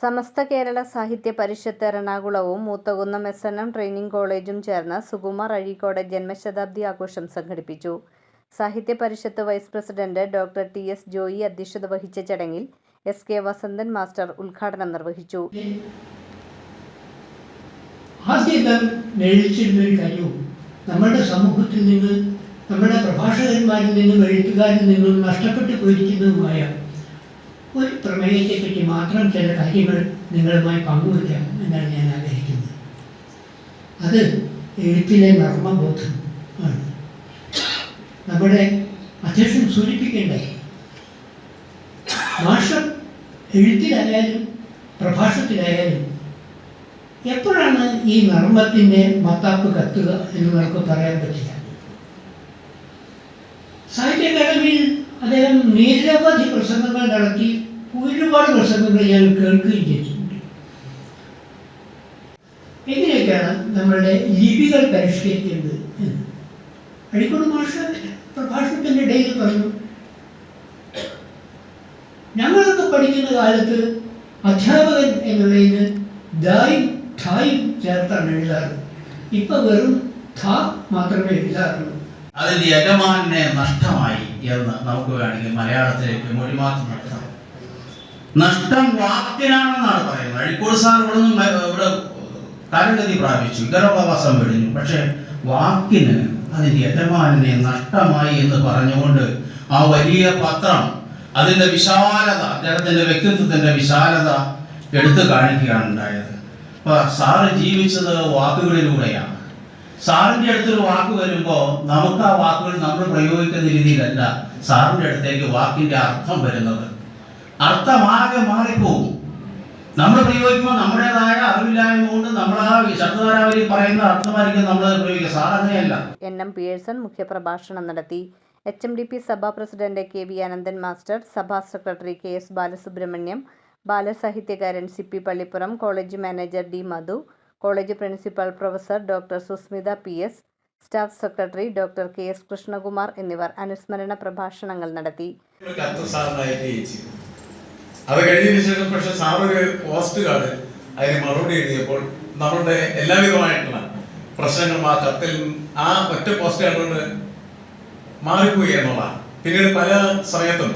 സമസ്ത കേരള സാഹിത്യ പരിഷത്ത് എറണാകുളവും Moothakunnam S N M training കോളേജും ചേർന്ന് സുകുമാർ അഴീക്കോട് ജന്മശതാബ്ദി ആഘോഷം സംഘടിപ്പിച്ചു. Sahitya Parishad vice president doctor T S Joy അധ്യക്ഷത വഹിച്ച ചടങ്ങിൽ എസ് കെ വസന്തൻ മാസ്റ്റർ ഉദ്ഘാടനം നിർവഹിച്ചു. നമ്മുടെ സമൂഹത്തിൽ നിന്ന് നമ്മുടെ പ്രഭാഷകന്മാരിൽ നിന്നും എഴുത്തുകാരിൽ നിന്നും നഷ്ടപ്പെട്ടു പോയിരിക്കുന്നതുമായ ഒരു പ്രമേയത്തെപ്പറ്റി മാത്രം ചില കാര്യങ്ങൾ നിങ്ങളുമായി പങ്കുവയ്ക്കാം എന്നാണ് ഞാൻ ആഗ്രഹിക്കുന്നത്. അത് എഴുത്തിലെ നർമ്മബോധം ആണ്. നമ്മുടെ അധ്യക്ഷൻ സൂചിപ്പിക്കേണ്ട ഭാഷ എഴുത്തിലായാലും പ്രഭാഷണത്തിലായാലും എപ്പോഴാണ് ഈ നർമ്മത്തിന്റെ മത്താപ്പ് കത്തുക എന്ന് നമുക്ക് പറയാൻ പറ്റില്ല. സാഹിത്യ അക്കാദമിയിൽ അദ്ദേഹം നിരവധി പ്രസംഗങ്ങൾ നടത്തി പ്രസംഗങ്ങൾ ഞാൻ കേൾക്കുകയും ചെയ്തിട്ടുണ്ട് എങ്ങനെയൊക്കെയാണ് നമ്മളുടെ ലിപികൾ പരിഷ്കരിക്കേണ്ടത് എന്ന്. അഴിക്കോട് മാഷ പ്രഭാഷണത്തിന്റെ ഇടയിൽ പറഞ്ഞു ഞങ്ങളൊക്കെ പഠിക്കുന്ന കാലത്ത് അധ്യാപകൻ എന്നുള്ളതിന് ദായും ഠായും ചേർത്താണ് എഴുതാറ് ഇപ്പൊ വെറും ഥ മാത്രമേ എഴുതാറുള്ളൂ. അതിന്റെ യജമാനെ നഷ്ടമായി എന്ന് നമുക്ക് വേണമെങ്കിൽ മലയാളത്തിലേക്ക് മൊഴിമാറ്റം നടത്താം. നഷ്ടം വാക്കിനാണെന്നാണ് പറയുന്നത്. അഴിക്കോട് സാർ ഇവിടെ നിന്ന് ഇവിടെ കാലഗതി പ്രാപിച്ചു. ഗർഭവാസം വെടിഞ്ഞു പക്ഷെ വാക്കിന് അതിന്റെ യജമാനെ നഷ്ടമായി എന്ന് പറഞ്ഞുകൊണ്ട് ആ വലിയ പത്രം അതിന്റെ വിശാലത അദ്ദേഹത്തിന്റെ വ്യക്തിത്വത്തിന്റെ വിശാലത എടുത്തു കാണിക്കുകയാണ് ഉണ്ടായത്. അപ്പൊ സാറ് ജീവിച്ചത് വാക്കുകളിലൂടെയാണ്. സാറിന്റെ അടുത്തൊരു വാക്ക് വരുമ്പോൾ നമുക്ക് ആ വാക്കുകൾ നമ്മൾ പ്രയോഗിക്കുന്ന രീതിയിലല്ല സാറിന്റെ അടുത്തേക്ക് വാക്കിന്റെ അർത്ഥം വരുന്നത്. അർത്ഥമാകെ മാറിപ്പോകും നമ്മൾ പ്രയോഗിക്കുമ്പോൾ നമ്മുടേതായ അറിവില്ലായ്മ കൊണ്ട് നമ്മൾ ആ ശബ്ദധാരാവലി പറയുന്ന അർത്ഥമായിരിക്കും നമ്മൾ പ്രയോഗിക്കുക. സാധാരണയല്ല. എൻ. എം. പിയേഴ്സൺ മുഖ്യപ്രഭാഷണം നടത്തി. H. M. D. P Sabha president K. V. Ananthan master Sabha secretary K. S. Balasubramaniam ബാലസാഹിത്യകാരൻ C. P. Pallippuram college manager D. Madhu college principal professor doctor Susmitha P. S. Staff secretary doctor K. S. Krishnakumar എന്നിവർ അനുസ്മരണ പ്രഭാഷണങ്ങൾ നടത്തി. അത് കഴിഞ്ഞതിന് ശേഷം പക്ഷെ sir ഒരു post card അതിന് മറുപടി എഴുതിയപ്പോൾ നമ്മളുടെ എല്ലാവിധമായിട്ടുള്ള പ്രശ്നങ്ങളും ആ കത്തിൽ ആ ഒറ്റ പോസ്റ്റ് കാർഡ് കൊണ്ട് മാറിപ്പോയി എന്നുള്ളതാണ്. പിന്നീട് പല സമയത്തും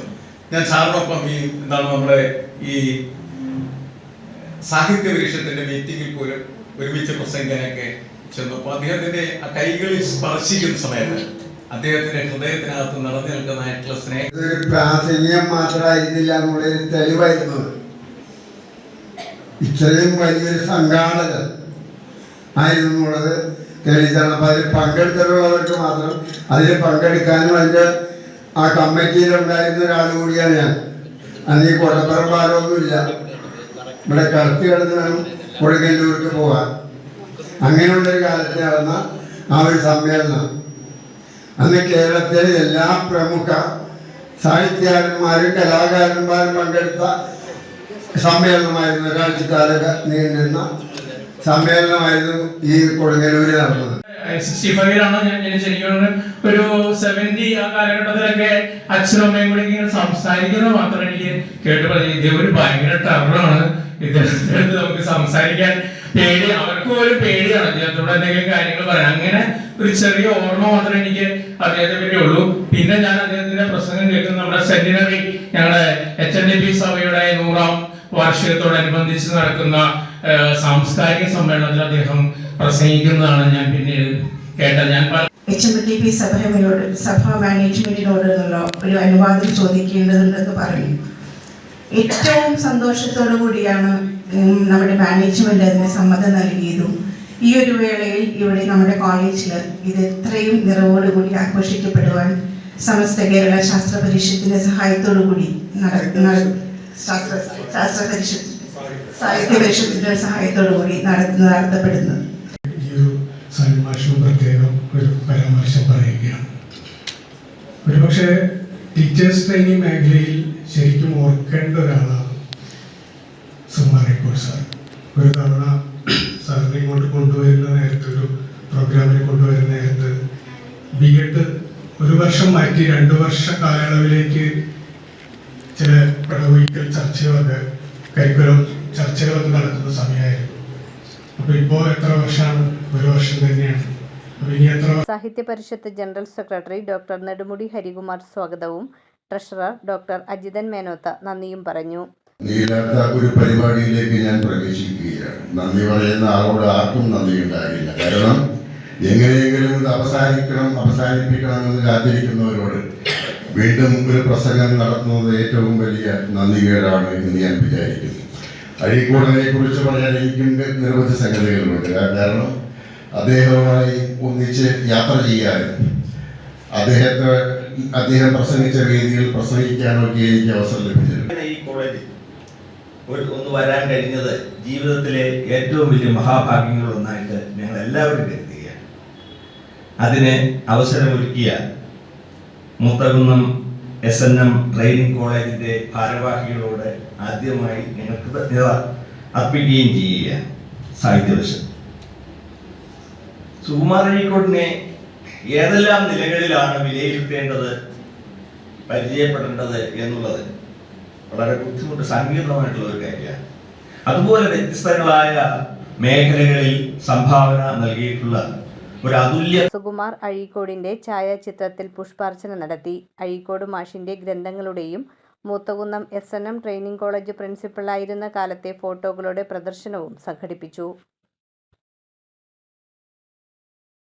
ഞാൻ സാറിനൊപ്പം ഈ എന്താണ് നമ്മുടെ ഈ സാഹിത്യ പരീക്ഷത്തിന്റെ മീറ്റിംഗിൽ പോലും ഒരുമിച്ച് പ്രസംഗിക്കാനൊക്കെ ചെന്നപ്പോൾ അദ്ദേഹത്തിന്റെ കൈകളിൽ സ്പർശിക്കുന്ന സമയത്ത് അദ്ദേഹത്തിന്റെ ഹൃദയത്തിനകത്ത് നിറഞ്ഞു നിൽക്കുന്നതായിട്ടുള്ള സ്നേഹം. പ്രാസംഗികം മാത്രമായിരുന്നില്ല എന്നുള്ളൊരു തെളിവായിരുന്നു. ഇത്രയും വലിയൊരു സംഘാടകർ ആയിരുന്നു എന്നുള്ളത് തെളിയിച്ചാണ് അപ്പം അതിൽ പങ്കെടുത്തിട്ടുള്ളവർക്ക് മാത്രം അതിൽ പങ്കെടുക്കാനും അതിന്റെ ആ കമ്മിറ്റിയിലുണ്ടായിരുന്ന ഒരാൾ കൂടിയാണ് ഞാൻ. അന്ന് ഈ കൊടപ്പുറം പാലമൊന്നുമില്ല ഇവിടെ കടത്തി കിടന്ന് വേണം കൊടുങ്ങല്ലൂർക്ക് പോകാൻ അങ്ങനെയുള്ളൊരു കാലത്ത് നടന്ന ആ ഒരു സമ്മേളനം. അന്ന് കേരളത്തിലെ എല്ലാ പ്രമുഖ സാഹിത്യകാരന്മാരും കലാകാരന്മാരും പങ്കെടുത്ത സമ്മേളനമായിരുന്നു. ഒരാഴ്ചക്കാലൊക്കെ നീണ്ടുന്ന സമ്മേളനമായിരുന്നു ഈ കൊടുങ്ങല്ലൂരിൽ നടന്നത്. സിക്സ്റ്റി ഞാൻ ഒരു സെവന്റി ആ കാലഘട്ടത്തിലൊക്കെ അച്ഛനും അമ്മയും കൂടി ഇങ്ങനെ സംസാരിക്കുന്നത് മാത്രം എനിക്ക് കേട്ട് പറഞ്ഞു ഒരു ഭയങ്കര ടവറാണ് ഇദ്ദേഹത്തിന്റെ അടുത്ത് നമുക്ക് സംസാരിക്കാൻ പേടി. അവർക്ക് പോലും പേടിയാണ്. ഇതിനകത്തോടെ എന്തെങ്കിലും കാര്യങ്ങൾ പറയാം അങ്ങനെ ഒരു ചെറിയ ഓർമ്മ മാത്രമേ എനിക്ക് അദ്ദേഹത്തെ പറ്റി ഉള്ളൂ. പിന്നെ ഞാൻ അദ്ദേഹത്തിന്റെ പ്രസംഗം കേൾക്കുന്ന നമ്മുടെ സെന്റിനറി ഞങ്ങളുടെ എച്ച് എൻ ഡി പി സഭയുടെ നൂറാം വാർഷികത്തോടനുബന്ധിച്ച് നടക്കുന്ന സാംസ്കാരിക സമ്മേളനത്തിൽ അദ്ദേഹം പ്രസംഗിക്കുന്നതാണ് ഞാൻ പിന്നീട് കേട്ടത്. ഞാൻ എച്ച് എം ടി പി സഭയോട് സഭാ മാനേജ്മെന്റിനോട് ഒരു അനുവാദം ചോദിക്കേണ്ടതുണ്ടെന്ന് പറഞ്ഞു. ഏറ്റവും സന്തോഷത്തോടു കൂടിയാണ് നമ്മുടെ മാനേജ്മെന്റ് അതിന് സമ്മതം നൽകിയതും. ഈ ഒരു വേളയിൽ ഇവിടെ നമ്മുടെ കോളേജിൽ ഇത് ഇത്രയും നിറവോടുകൂടി ആഘോഷിക്കപ്പെടുവാൻ സമസ്ത കേരള ശാസ്ത്ര പരിഷത്തിന്റെ സഹായത്തോടു കൂടി ശാസ്ത്ര ശാസ്ത്ര പരിഷത്ത് സാഹിത്യ പരിഷത്തിന്റെ സഹായത്തോടു കൂടി നടത്തുന്ന നടത്തപ്പെടുന്നത് ഒരു പരാമർശം പറയുകയാണ്. ഒരുപക്ഷെ ടീച്ചേഴ്സ് ട്രെയിനിങ് മേഖലയിൽ ശരിക്കും ഓർക്കേണ്ട ഒരാളാണ് വർഷം മാറ്റി രണ്ട് വർഷ കാലയളവിലേക്ക് ചില പെഡഗോഗിക്കൽ ചർച്ചകളൊക്കെ കരിക്കുലം ചർച്ചകളൊക്കെ നടക്കുന്ന സമയമായിരുന്നു. അപ്പൊ ഇപ്പോ എത്ര വർഷമാണ്? ഒരു വർഷം തന്നെയാണ്. Sahitya Parishad general secretary doctor Nedumudi Harikumar സ്വാഗതവും. ട്രഷറർ ഡോക്ടർ അജിതൻ മേനോത്ത നന്ദിയും പറഞ്ഞു. നീലാത്ത ഒരു പരിപാടിയിലേക്ക് ഞാൻ പ്രവേശിക്കുകയാണ്. നന്ദി പറയുന്ന ആളോട് ആർക്കും നന്ദി ഉണ്ടാകില്ല. കാരണം എങ്ങനെയെങ്കിലും ഇത് അവസാനിക്കണം അവസാനിപ്പിക്കണം എന്ന് കാത്തിരിക്കുന്നവരോട് വീണ്ടും ഒരു പ്രസംഗം നടത്തുന്നത് ഏറ്റവും വലിയ നന്ദികേടാണ് എന്ന് ഞാൻ വിചാരിക്കുന്നു. അഴീക്കൂടനെ കുറിച്ച് പറയാൻ എനിക്കും നിരവധി സംഗതികളുണ്ട്. കാരണം അദ്ദേഹവുമായി ഒന്നിച്ച് യാത്ര ചെയ്യാനും അദ്ദേഹത്തെ അദ്ദേഹം പ്രസംഗിച്ച വേദിയിൽ പ്രസംഗിക്കാനൊക്കെ എനിക്ക് അവസരം ലഭിച്ചിരുന്നു ഈ ഒന്ന് വരാൻ കഴിഞ്ഞത് ജീവിതത്തിലെ ഏറ്റവും വലിയ മഹാഭാഗ്യങ്ങളൊന്നായിട്ട് ഞങ്ങൾ എല്ലാവരും അതിന് അവസരമൊരുക്കിയ Moothakunnam S N M training കോളേജിന്റെ ഭാരവാഹികളോട് ആദ്യമായി ഞങ്ങൾ കൃതജ്ഞത അർപ്പിക്കുകയും ചെയ്യുകയാണ് സാഹിത്യവശം സുകുമാർ അഴീക്കോട്ടിനെ ഏതെല്ലാം നിലകളിലാണ് വിലയിരുത്തേണ്ടത് പരിചയപ്പെടേണ്ടത് എന്നുള്ളത് വളരെ ബുദ്ധിമുട്ട് സങ്കീർണമായിട്ടുള്ള ഒരു കാര്യമാണ്. അതുപോലെ വ്യത്യസ്തങ്ങളായ മേഖലകളിൽ സംഭാവന നൽകിയിട്ടുള്ള സുകുമാർ അഴീക്കോടിന്റെ ഛായാചിത്രത്തിൽ പുഷ്പാർച്ചന നടത്തി. അഴീക്കോട് മാഷിന്റെ ഗ്രന്ഥങ്ങളുടെയും Moothakunnam S N M training college പ്രിൻസിപ്പളായിരുന്ന കാലത്തെ ഫോട്ടോകളുടെ പ്രദർശനവും സംഘടിപ്പിച്ചു.